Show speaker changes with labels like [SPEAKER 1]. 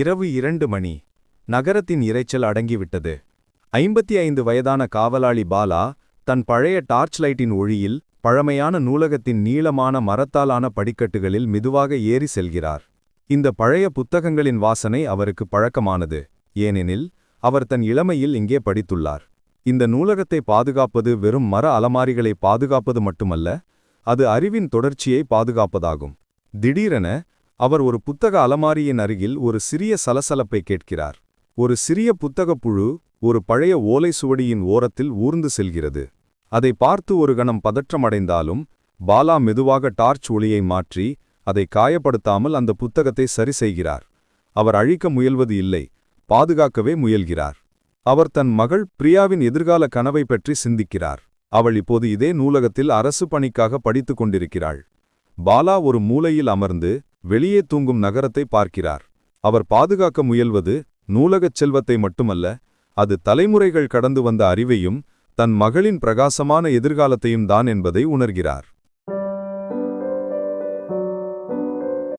[SPEAKER 1] இரவு இரண்டு மணி. நகரத்தின் இரைச்சல் அடங்கிவிட்டது. ஐம்பத்தி ஐந்து வயதான காவலாளி பாலா தன் பழைய டார்ச் லைட்டின் ஒளியில் பழமையான நூலகத்தின் நீளமான மரத்தாலான படிக்கட்டுகளில் மெதுவாக ஏறி செல்கிறார். இந்த பழைய புத்தகங்களின் வாசனை அவருக்கு பழக்கமானது. ஏனெனில் அவர் தன் இளமையில் இங்கே படித்துள்ளார். இந்த நூலகத்தை பாதுகாப்பது வெறும் மர அலமாரிகளை பாதுகாப்பது மட்டுமல்ல அது அறிவின் தொடர்ச்சியை பாதுகாப்பதாகும். திடீரென அவர் ஒரு புத்தக அலமாரியின் அருகில் ஒரு சிறிய சலசலப்பை கேட்கிறார். ஒரு சிறிய புத்தகப் புழு ஒரு பழைய ஓலை சுவடியின் ஓரத்தில் ஊர்ந்து செல்கிறது. அதை பார்த்து ஒரு கணம் பதற்றமடைந்தாலும் பாலா மெதுவாக டார்ச் ஒளியை மாற்றி அதை காயப்படுத்தாமல் அந்த புத்தகத்தை சரி செய்கிறார். அவர் அழிக்க முயல்வது இல்லை பாதுகாக்கவே முயல்கிறார். அவர் தன் மகள் பிரியாவின் எதிர்கால கனவை பற்றி சிந்திக்கிறார். அவள் இப்போது இதே நூலகத்தில் அரசு பணிக்காக படித்துக் கொண்டிருக்கிறாள். பாலா ஒரு மூலையில் அமர்ந்து வெளியே தூங்கும் நகரத்தை பார்க்கிறார். அவர் பாதுகாக்க முயல்வது நூலகச் செல்வத்தை மட்டுமல்ல அது தலைமுறைகள் கடந்து வந்த அறிவையும் தன் மகளின் பிரகாசமான எதிர்காலத்தையும் தான் என்பதை உணர்கிறார்.